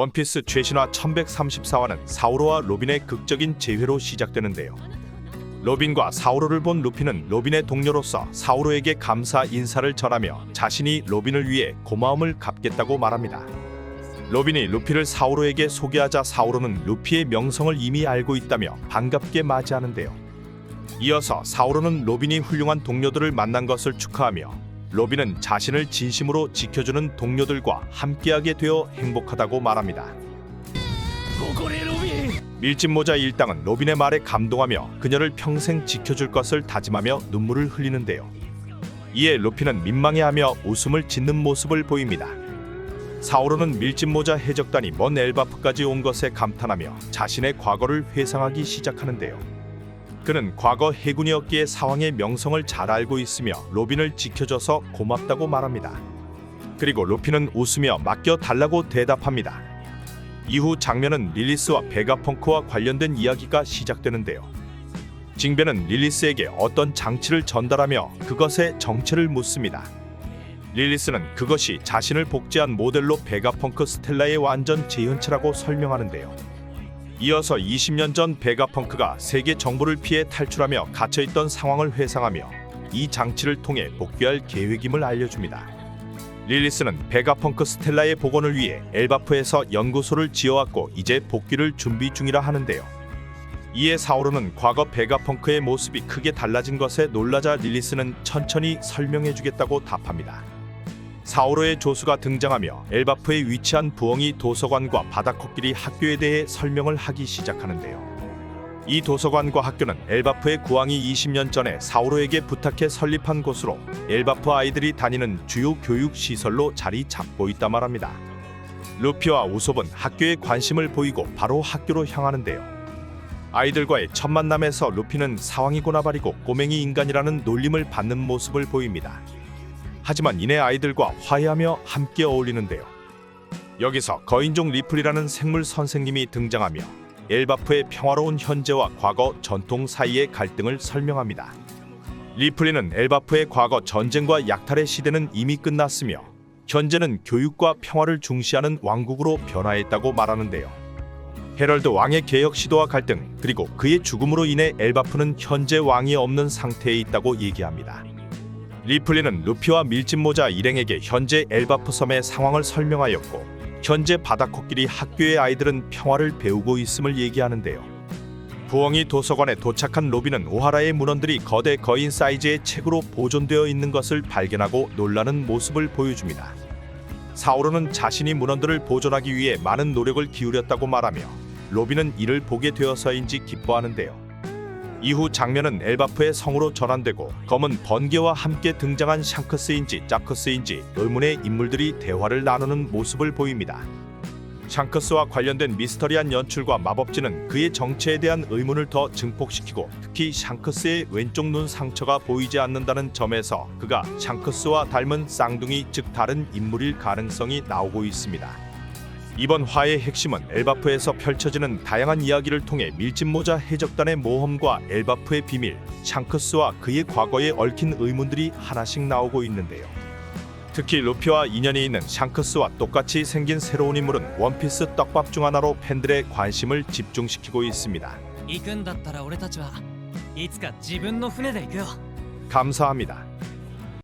원피스 최신화 1134화는 사우로와 로빈의 극적인 재회로 시작되는데요. 로빈과 사우로를 본 루피는 로빈의 동료로서 사우로에게 감사 인사를 전하며 자신이 로빈을 위해 고마움을 갚겠다고 말합니다. 로빈이 루피를 사우로에게 소개하자 사우로는 루피의 명성을 이미 알고 있다며 반갑게 맞이하는데요. 이어서 사우로는 로빈이 훌륭한 동료들을 만난 것을 축하하며 로비는 자신을 진심으로 지켜주는 동료들과 함께하게 되어 행복하다고 말합니다. 밀짚 모자 일당은 로빈의 말에 감동하며 그녀를 평생 지켜줄 것을 다짐하며 눈물을 흘리는데요. 이에 루피는 민망해하며 웃음을 짓는 모습을 보입니다. 사오로는 밀짚 모자 해적단이 먼 엘바프까지 온 것에 감탄하며 자신의 과거를 회상하기 시작하는데요. 그는 과거 해군이었기에 사왕의 명성을 잘 알고 있으며 로빈을 지켜줘서 고맙다고 말합니다. 그리고 루피는 웃으며 맡겨 달라고 대답합니다. 이후 장면은 릴리스와 베가펑크와 관련된 이야기가 시작되는데요. 징베는 릴리스에게 어떤 장치를 전달하며 그것의 정체를 묻습니다. 릴리스는 그것이 자신을 복제한 모델로 베가펑크 스텔라의 완전 재현체라고 설명하는데요. 이어서 20년 전 베가펑크가 세계 정부를 피해 탈출하며 갇혀있던 상황을 회상하며 이 장치를 통해 복귀할 계획임을 알려줍니다. 릴리스는 베가펑크 스텔라의 복원을 위해 엘바프에서 연구소를 지어왔고 이제 복귀를 준비 중이라 하는데요. 이에 사오르는 과거 베가펑크의 모습이 크게 달라진 것에 놀라자 릴리스는 천천히 설명해주겠다고 답합니다. 사오르의 조수가 등장하며 엘바프에 위치한 부엉이 도서관과 바다코끼리 학교에 대해 설명을 하기 시작하는데요. 이 도서관과 학교는 엘바프의 구왕이 20년 전에 사오로에게 부탁해 설립한 곳으로 엘바프 아이들이 다니는 주요 교육 시설로 자리 잡고 있다 말합니다. 루피와 우솝은 학교에 관심을 보이고 바로 학교로 향하는데요. 아이들과의 첫 만남에서 루피는 사왕이고나 발이고 꼬맹이 인간이라는 놀림을 받는 모습을 보입니다. 하지만 이내 아이들과 화해하며 함께 어울리는데요. 여기서 거인종 리플이라는 생물 선생님이 등장하며 엘바프의 평화로운 현재와 과거 전통 사이의 갈등을 설명합니다. 리플리는 엘바프의 과거 전쟁과 약탈의 시대는 이미 끝났으며 현재는 교육과 평화를 중시하는 왕국으로 변화했다고 말하는데요. 헤럴드 왕의 개혁 시도와 갈등 그리고 그의 죽음으로 인해 엘바프는 현재 왕이 없는 상태에 있다고 얘기합니다. 리플리는 루피와 밀짚 모자 일행에게 현재 엘바프 섬의 상황을 설명하였고 현재 바다코끼리 학교의 아이들은 평화를 배우고 있음을 얘기하는데요. 부엉이 도서관에 도착한 로비는 오하라의 문헌들이 거대 거인 사이즈의 책으로 보존되어 있는 것을 발견하고 놀라는 모습을 보여줍니다. 사오르는 자신이 문헌들을 보존하기 위해 많은 노력을 기울였다고 말하며 로비는 이를 보게 되어서인지 기뻐하는데요. 이후 장면은 엘바프의 성으로 전환되고 검은 번개와 함께 등장한 샹크스인지 짜크스인지 의문의 인물들이 대화를 나누는 모습을 보입니다. 샹크스와 관련된 미스터리한 연출과 마법진은 그의 정체에 대한 의문을 더 증폭시키고 특히 샹크스의 왼쪽 눈 상처가 보이지 않는다는 점에서 그가 샹크스와 닮은 쌍둥이 즉 다른 인물일 가능성이 나오고 있습니다. 이번 화의 핵심은 엘바프에서 펼쳐지는 다양한 이야기를 통해 밀짚모자 해적단의 모험과 엘바프의 비밀, 샹크스와 그의 과거에 얽힌 의문들이 하나씩 나오고 있는데요. 특히 루피와 인연이 있는 샹크스와 똑같이 생긴 새로운 인물은 원피스 떡밥 중 하나로 팬들의 관심을 집중시키고 있습니다. 감사합니다.